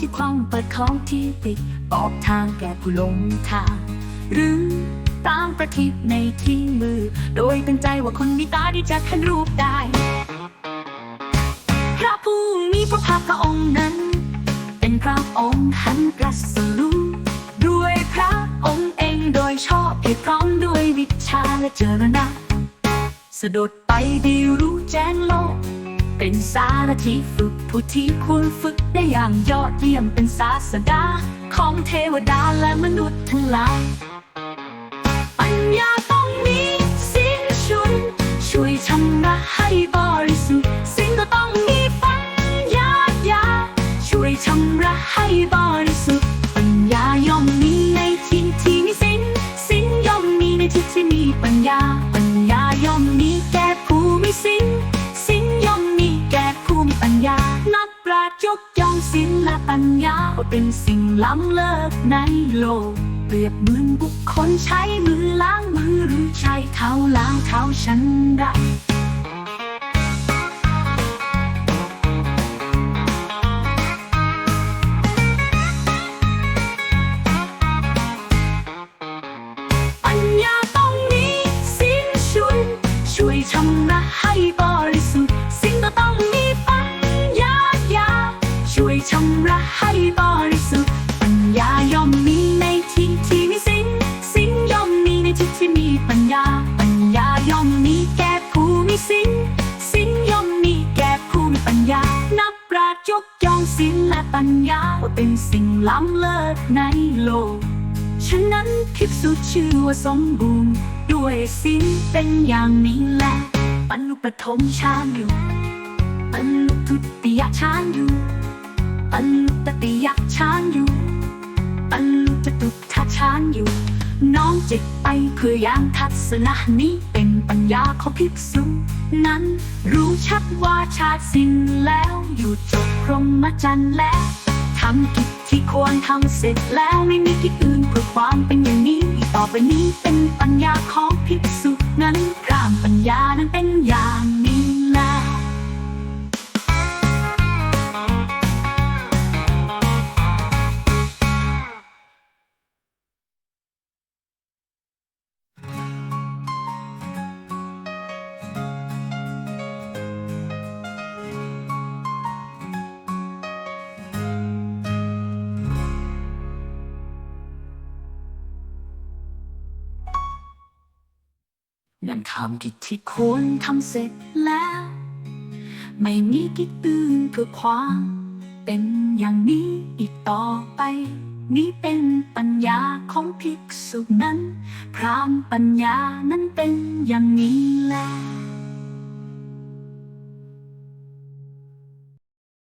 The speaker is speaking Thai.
ที่คล่องเปิดของที่ติดบอกทางแก่ผู้หลงทาง หรือตามประทีปในที่มือ โดยตั้งใจว่าคนมีตาดีจะเห็นรูปได้ พระผู้มีพระภาคพระองค์นั้น เป็นพระองค์หันกรัสรู้ด้วยพระองค์เองโดยชอบให้พร้อมด้วยวิชาและเจรณะสะดุดไปดีรู้แจ้งโลก เป็นสารที่ฝึกผู้ที่ควรฝึกได้อย่างยอดเยี่ยมเป็นศาสดา ของเทวดาและมนุษย์ทั้งหลาย ปัญญาต้องมีสิ้นชุน ช่วยชำระให้บริสุทธิ์สิ่งก็ต้องมีปัญญาญาช่วยชำระให้บริสุทธิ์ นักปราชญ์ยกย่องสินละปัญญาว่าเป็นสิ่งล้ำเลิศในโลก เปรียบเหมือนบุคคลใช้มือล้างมือหรือใช้เท้าล้างเท้าฉันได้ปัญญาต้องมีสิ้นชุนช่วยชำระให้บริ ญา ปัญญาย่อมมีแก่ผู้มีสิ้นสิ้นย่อมมีแก่ผู้มีปัญญา นับปราชญ์ยกย่องสิ้นและปัญญาว่าเป็นสิ่งล้ำเลิศในโลก ฉะนั้นภิกษุชื่อว่าสมบูรณ์ ด้วยสิ้นเป็นอย่างนี้แหละบรรลุปฐมฌานอยู่บรรลุทุติยฌานอยู่บรรลุตติยฌานอยู่ บรรลุจตุตถฌานอยู่ น้องจิตไปเพื่อยางทัศนะนี้เป็นปัญญาของภิกษุนั้น รู้ชัดว่าชาติสิ้นแล้วอยู่จบพรหมจรรย์แล้วทำกิจที่ควรทำเสร็จแล้วไม่มีกิจอื่นเพื่อความเป็นอย่างนี้อีต่อไปนี้เป็นปัญญาของภิกษุ นั่นคำกิจที่ควรทำเสร็จแล้ว ไม่มีกิจตื่นเพื่อความเป็นอย่างนี้อีกต่อไป นี่เป็นปัญญาของภิกษุนั้น พรามปัญญานั้นเป็นอย่างนี้แล้ว